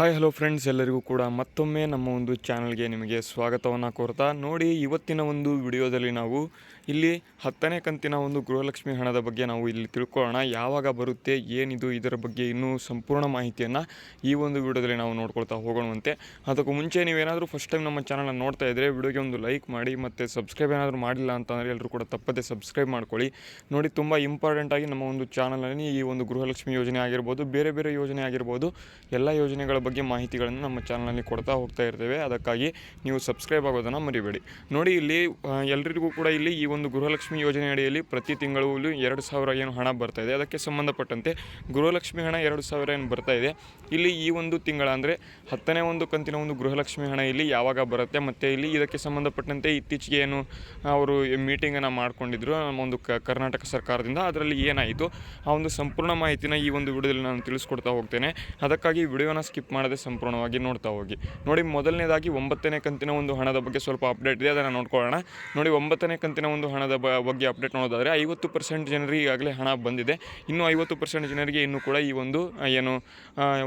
Hi hello friends ಎಲ್ಲರಿಗೂ ಕೂಡ ಮತ್ತೊಮ್ಮೆ ನಮ್ಮ ಒಂದು ಚಾನಲ್ಗೆ ನಿಮಗೆ ಸ್ವಾಗತವನ್ನು ಕೋರ್ತಾ ನೋಡಿ, ಇವತ್ತಿನ ಒಂದು ವಿಡಿಯೋದಲ್ಲಿ ನಾವು ಇಲ್ಲಿ ಹತ್ತನೇ ಕಂತಿನ ಒಂದು ಗೃಹಲಕ್ಷ್ಮಿ ಹಣದ ಬಗ್ಗೆ ನಾವು ಇಲ್ಲಿ ತಿಳ್ಕೊಳ್ಳೋಣ. ಯಾವಾಗ ಬರುತ್ತೆ, ಏನಿದು, ಇದರ ಬಗ್ಗೆ ಇನ್ನೂ ಸಂಪೂರ್ಣ ಮಾಹಿತಿಯನ್ನು ಈ ಒಂದು ವಿಡಿಯೋದಲ್ಲಿ ನಾವು ನೋಡ್ಕೊಳ್ತಾ ಹೋಗೋಣವಂತೆ. ಅದಕ್ಕೂ ಮುಂಚೆ ನೀವೇನಾದರೂ ಫಸ್ಟ್ ಟೈಮ್ ನಮ್ಮ ಚಾನಲ್ನ ನೋಡ್ತಾ ಇದ್ದರೆ ವಿಡಿಯೋಗೆ ಒಂದು ಲೈಕ್ ಮಾಡಿ ಮತ್ತು ಸಬ್ಸ್ಕ್ರೈಬ್ ಏನಾದರೂ ಮಾಡಿಲ್ಲ ಅಂತಂದರೆ ಎಲ್ಲರೂ ಕೂಡ ತಪ್ಪದೆ ಸಬ್ಸ್ಕ್ರೈಬ್ ಮಾಡ್ಕೊಳ್ಳಿ. ನೋಡಿ, ತುಂಬ ಇಂಪಾರ್ಟೆಂಟಾಗಿ ನಮ್ಮ ಒಂದು ಚಾನಲಲ್ಲಿ ಈ ಒಂದು ಗೃಹಲಕ್ಷ್ಮಿ ಯೋಜನೆ ಆಗಿರ್ಬೋದು, ಬೇರೆ ಬೇರೆ ಯೋಜನೆ ಆಗಿರ್ಬೋದು, ಎಲ್ಲ ಯೋಜನೆಗಳ ಮಾಹಿತಿಗಳನ್ನು ನಮ್ಮ ಚಾನಲಲ್ಲಿ ಕೊಡ್ತಾ ಹೋಗ್ತಾ ಇರ್ತೇವೆ. ಅದಕ್ಕಾಗಿ ನೀವು ಸಬ್ಸ್ಕ್ರೈಬ್ ಆಗೋದನ್ನು ಮರಿಬೇಡಿ. ನೋಡಿ, ಇಲ್ಲಿ ಎಲ್ಲರಿಗೂ ಕೂಡ ಇಲ್ಲಿ ಈ ಒಂದು ಗೃಹಲಕ್ಷ್ಮಿ ಯೋಜನೆ ಅಡಿಯಲ್ಲಿ ಪ್ರತಿ ತಿಂಗಳು ಎರಡು ಸಾವಿರ ಏನು ಹಣ ಬರ್ತಾ ಇದೆ. ಅದಕ್ಕೆ ಸಂಬಂಧಪಟ್ಟಂತೆ ಗೃಹಲಕ್ಷ್ಮಿ ಹಣ ಎರಡು ಸಾವಿರ ಏನು ಬರ್ತಾ ಇದೆ. ಇಲ್ಲಿ ಈ ಒಂದು ತಿಂಗಳ ಅಂದರೆ ಹತ್ತನೇ ಒಂದು ಕಂತಿನ ಒಂದು ಗೃಹಲಕ್ಷ್ಮಿ ಹಣ ಇಲ್ಲಿ ಯಾವಾಗ ಬರುತ್ತೆ ಮತ್ತು ಇಲ್ಲಿ ಇದಕ್ಕೆ ಸಂಬಂಧಪಟ್ಟಂತೆ ಇತ್ತೀಚೆಗೆ ಏನು ಅವರು ಮೀಟಿಂಗನ್ನು ಮಾಡ್ಕೊಂಡಿದ್ರು ನಮ್ಮ ಒಂದು ಕರ್ನಾಟಕ ಸರ್ಕಾರದಿಂದ. ಅದರಲ್ಲಿ ಏನಾಯಿತು? ಆ ಒಂದು ಸಂಪೂರ್ಣ ಮಾಹಿತಿನ ಈ ಒಂದು ವಿಡಿಯೋದಲ್ಲಿ ನಾನು ತಿಳಿಸ್ಕೊಡ್ತಾ ಹೋಗ್ತೇನೆ. ಅದಕ್ಕಾಗಿ ವಿಡಿಯೋನ ಸ್ಕಿಪ್ ಮಾಡದೆ ಸಂಪೂರ್ಣವಾಗಿ ನೋಡ್ತಾ ಹೋಗಿ. ನೋಡಿ, ಮೊದಲನೇದಾಗಿ ಒಂಬತ್ತನೇ ಕಂತಿನ ಒಂದು ಹಣದ ಬಗ್ಗೆ ಸ್ವಲ್ಪ ಅಪ್ಡೇಟ್ ಇದೆ, ಅದನ್ನು ನೋಡ್ಕೊಳ್ಳೋಣ. ನೋಡಿ, ಒಂಬತ್ತನೇ ಕಂತಿನ ಒಂದು ಹಣದ ಬಗ್ಗೆ ಅಪ್ಡೇಟ್ ನೋಡೋದಾದರೆ, ಐವತ್ತು ಪರ್ಸೆಂಟ್ ಜನರಿಗೆ ಈಗಾಗಲೇ ಹಣ ಬಂದಿದೆ. ಇನ್ನು ಐವತ್ತು ಪರ್ಸೆಂಟ್ ಜನರಿಗೆ ಇನ್ನೂ ಕೂಡ ಈ ಒಂದು ಏನು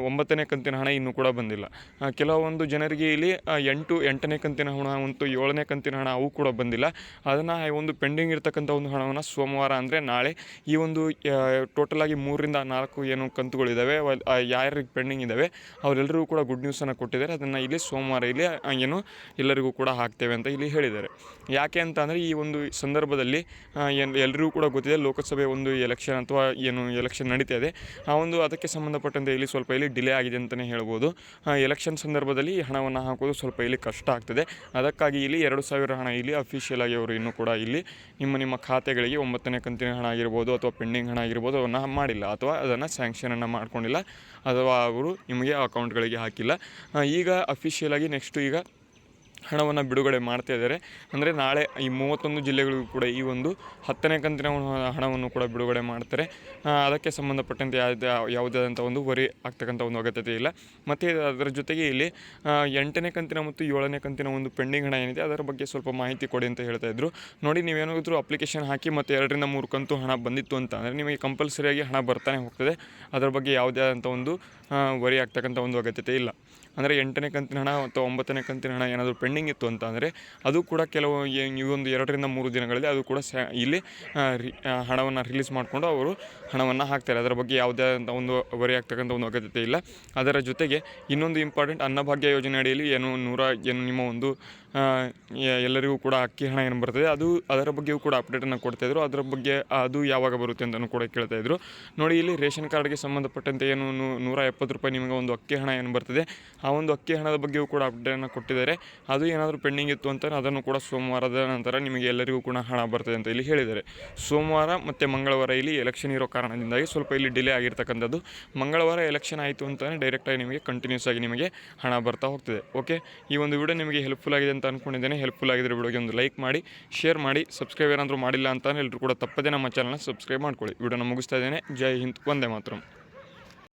ಒಂಬತ್ತನೇ ಕಂತಿನ ಹಣ ಇನ್ನೂ ಕೂಡ ಬಂದಿಲ್ಲ. ಕೆಲವೊಂದು ಜನರಿಗೆ ಇಲ್ಲಿ ಎಂಟು, ಎಂಟನೇ ಕಂತಿನ ಹಣ ಅಂತೂ ಏಳನೇ ಕಂತಿನ ಹಣ ಅವು ಕೂಡ ಬಂದಿಲ್ಲ. ಅದನ್ನು ಒಂದು ಪೆಂಡಿಂಗ್ ಇರತಕ್ಕಂಥ ಒಂದು ಹಣವನ್ನು ಸೋಮವಾರ ಅಂದರೆ ನಾಳೆ ಈ ಒಂದು ಟೋಟಲ್ ಆಗಿ ಮೂರರಿಂದ ನಾಲ್ಕು ಏನು ಕಂತುಗಳಿದ್ದಾವೆ ಯಾರಿಗೆ ಪೆಂಡಿಂಗ್ ಇದ್ದಾವೆ ಅವರೆಲ್ಲರಿಗೂ ಕೂಡ ಗುಡ್ ನ್ಯೂಸನ್ನು ಕೊಟ್ಟಿದ್ದಾರೆ. ಅದನ್ನು ಇಲ್ಲಿ ಸೋಮವಾರ ಇಲ್ಲಿ ಏನು ಎಲ್ಲರಿಗೂ ಕೂಡ ಹಾಕ್ತೇವೆ ಅಂತ ಇಲ್ಲಿ ಹೇಳಿದ್ದಾರೆ. ಯಾಕೆ ಅಂತ ಅಂದರೆ ಈ ಒಂದು ಸಂದರ್ಭದಲ್ಲಿ ಎಲ್ಲರಿಗೂ ಕೂಡ ಗೊತ್ತಿದೆ ಲೋಕಸಭೆ ಒಂದು ಎಲೆಕ್ಷನ್ ಅಥವಾ ಏನು ಎಲೆಕ್ಷನ್ ನಡೀತಾ ಇದೆ. ಆ ಒಂದು ಅದಕ್ಕೆ ಸಂಬಂಧಪಟ್ಟಂತೆ ಇಲ್ಲಿ ಸ್ವಲ್ಪ ಇಲ್ಲಿ ಡಿಲೇ ಆಗಿದೆ ಅಂತಲೇ ಹೇಳ್ಬೋದು. ಎಲೆಕ್ಷನ್ ಸಂದರ್ಭದಲ್ಲಿ ಹಣವನ್ನು ಹಾಕೋದು ಸ್ವಲ್ಪ ಇಲ್ಲಿ ಕಷ್ಟ ಆಗ್ತದೆ. ಅದಕ್ಕಾಗಿ ಇಲ್ಲಿ ಎರಡು ಸಾವಿರ ಹಣ ಇಲ್ಲಿ ಅಫಿಷಿಯಲ್ ಆಗಿ ಅವರು ಇನ್ನೂ ಕೂಡ ಇಲ್ಲಿ ನಿಮ್ಮ ನಿಮ್ಮ ಖಾತೆಗಳಿಗೆ ಒಂಬತ್ತನೇ ಕಂತಿನ ಹಣ ಆಗಿರ್ಬೋದು ಅಥವಾ ಪೆಂಡಿಂಗ್ ಹಣ ಆಗಿರ್ಬೋದು ಅವನ್ನ ಮಾಡಿಲ್ಲ ಅಥವಾ ಅದನ್ನು ಸ್ಯಾಂಕ್ಷನನ್ನು ಮಾಡ್ಕೊಂಡಿಲ್ಲ. ಅಥವಾ ಅವರು ನಿಮಗೆ ಅಕೌಂಟ್ಗಳಿಗೆ ಹಾಕಿಲ್ಲ. ಈಗ ಅಫಿಷಿಯಲ್ ಆಗಿ ನೆಕ್ಸ್ಟು ಈಗ ಹಣವನ್ನು ಬಿಡುಗಡೆ ಮಾಡ್ತಾ ಇದ್ದಾರೆ. ಅಂದರೆ ನಾಳೆ ಈ ಮೂವತ್ತೊಂದು ಜಿಲ್ಲೆಗಳಿಗೂ ಕೂಡ ಈ ಒಂದು ಹತ್ತನೇ ಕಂತಿನ ಹಣವನ್ನು ಕೂಡ ಬಿಡುಗಡೆ ಮಾಡ್ತಾರೆ. ಅದಕ್ಕೆ ಸಂಬಂಧಪಟ್ಟಂತೆ ಯಾವುದೇ ಯಾವುದೇ ಆದಂಥ ಒಂದು ವರಿ ಆಗ್ತಕ್ಕಂಥ ಒಂದು ಅಗತ್ಯತೆ ಇಲ್ಲ. ಮತ್ತು ಅದರ ಜೊತೆಗೆ ಇಲ್ಲಿ ಎಂಟನೇ ಕಂತಿನ ಮತ್ತು ಏಳನೇ ಕಂತಿನ ಒಂದು ಪೆಂಡಿಂಗ್ ಹಣ ಏನಿದೆ, ಅದರ ಬಗ್ಗೆ ಸ್ವಲ್ಪ ಮಾಹಿತಿ ಕೊಡಿ ಅಂತ ಹೇಳ್ತಾ ಇದ್ದರು ನೋಡಿ, ನೀವೇನಾದರೂ ಅಪ್ಲಿಕೇಶನ್ ಹಾಕಿ ಮತ್ತು ಎರಡರಿಂದ ಮೂರು ಕಂತು ಹಣ ಬಂದಿತ್ತು ಅಂತ ಅಂದರೆ ನಿಮಗೆ ಕಂಪಲ್ಸರಿಯಾಗಿ ಹಣ ಬರ್ತಾನೆ ಹೋಗ್ತದೆ. ಅದರ ಬಗ್ಗೆ ಯಾವುದೇ ಆದಂಥ ಒಂದು ವರಿ ಆಗ್ತಕ್ಕಂಥ ಒಂದು ಅಗತ್ಯತೆ ಇಲ್ಲ. ಅಂದರೆ ಎಂಟನೇ ಕಂತಿನ ಹಣ ಅಥವಾ ಒಂಬತ್ತನೇ ಕಂತಿನ ಹಣ ಏನಾದರೂ ಪೆಂಡಿಂಗ್ ಇತ್ತು ಅಂತ ಅಂದರೆ ಅದು ಕೂಡ ಕೆಲವು ಈ ಒಂದು ಎರಡರಿಂದ ಮೂರು ದಿನಗಳಲ್ಲಿ ಅದು ಕೂಡ ಸ್ಯಾ ಇಲ್ಲಿ ಹಣವನ್ನು ರಿಲೀಸ್ ಮಾಡಿಕೊಂಡು ಅವರು ಹಣವನ್ನು ಹಾಕ್ತಾರೆ. ಅದರ ಬಗ್ಗೆ ಯಾವುದೇ ಒಂದು ವರಿ ಆಗ್ತಕ್ಕಂಥ ಒಂದು ಅಗತ್ಯತೆ ಇಲ್ಲ. ಅದರ ಜೊತೆಗೆ ಇನ್ನೊಂದು ಇಂಪಾರ್ಟೆಂಟ್ ಅನ್ನಭಾಗ್ಯ ಯೋಜನೆ ಅಡಿಯಲ್ಲಿ ಏನು ನೂರ, ಏನು ನಿಮ್ಮ ಒಂದು ಎಲ್ಲರಿಗೂ ಕೂಡ ಅಕ್ಕಿ ಹಣ ಏನು ಬರ್ತದೆ, ಅದು ಅದರ ಬಗ್ಗೆಯೂ ಕೂಡ ಅಪ್ಡೇಟನ್ನು ಕೊಡ್ತಾಯಿದ್ರು ಅದರ ಬಗ್ಗೆ ಅದು ಯಾವಾಗ ಬರುತ್ತೆ ಅಂತಲೂ ಕೂಡ ಕೇಳ್ತಾಯಿದ್ರು ನೋಡಿ ಇಲ್ಲಿ ರೇಷನ್ ಕಾರ್ಡ್ಗೆ ಸಂಬಂಧಪಟ್ಟಂತೆ ಏನು ನೂರ ಎಪ್ಪತ್ತು ರೂಪಾಯಿ ನಿಮಗೆ ಒಂದು ಅಕ್ಕಿ ಹಣ ಏನು ಬರ್ತದೆ, ಆ ಒಂದು ಅಕ್ಕಿ ಹಣದ ಬಗ್ಗೆಯೂ ಕೂಡ ಅಪ್ಡೇಟನ್ನು ಕೊಟ್ಟಿದ್ದಾರೆ. ಅದು ಏನಾದರೂ ಪೆಂಡಿಂಗ್ ಇತ್ತು ಅಂತ ಅದನ್ನು ಕೂಡ ಸೋಮವಾರದ ನಂತರ ನಿಮಗೆ ಎಲ್ಲರಿಗೂ ಕೂಡ ಹಣ ಬರ್ತದೆ ಅಂತ ಇಲ್ಲಿ ಹೇಳಿದ್ದಾರೆ. ಸೋಮವಾರ ಮತ್ತು ಮಂಗಳವಾರ ಇಲ್ಲಿ ಎಲೆಕ್ಷನ್ ಇರೋ ಕಾರಣದಿಂದಾಗಿ ಸ್ವಲ್ಪ ಇಲ್ಲಿ ಡಿಲೇ ಆಗಿರ್ತಕ್ಕಂಥದ್ದು. ಮಂಗಳವಾರ ಎಲೆಕ್ಷನ್ ಆಯಿತು ಅಂತಲೇ ಡೈರೆಕ್ಟಾಗಿ ನಿಮಗೆ ಕಂಟಿನ್ಯೂಸ್ ಆಗಿ ನಿಮಗೆ ಹಣ ಬರ್ತಾ ಹೋಗ್ತದೆ. ಓಕೆ ಈ ಒಂದು ವಿಡಿಯೋ ನಿಮಗೆ ಹೆಲ್ಪ್ಫುಲ್ ಆಗಿದೆ ಅಂತ ಅಂದ್ಕೊಂಡಿದ್ದೇನೆ ಹೆಲ್ಪ್ಫುಲ್ ಆಗಿದ್ರೆ ವಿಡಿಯೋಗೆ ಒಂದು ಲೈಕ್ ಮಾಡಿ ಶೇರ್ ಮಾಡಿ ಸಬ್ಸ್ಕ್ರೈಬ್ ಏನಾದರೂ ಮಾಡಿಲ್ಲ ಅಂತ ಎಲ್ಲರೂ ಕೂಡ ತಪ್ಪದೇ ನಮ್ಮ ಚಾನಲ್ನ ಸಬ್ಸ್ಕ್ರೈಬ್ ಮಾಡ್ಕೊಳ್ಳಿ. ವಿಡಿಯೋನ ಮುಗಿಸ್ತಾ ಇದ್ದೇನೆ. ಜೈ ಹಿಂದ್ ಒಂದೇ ಮಾತ್ರ.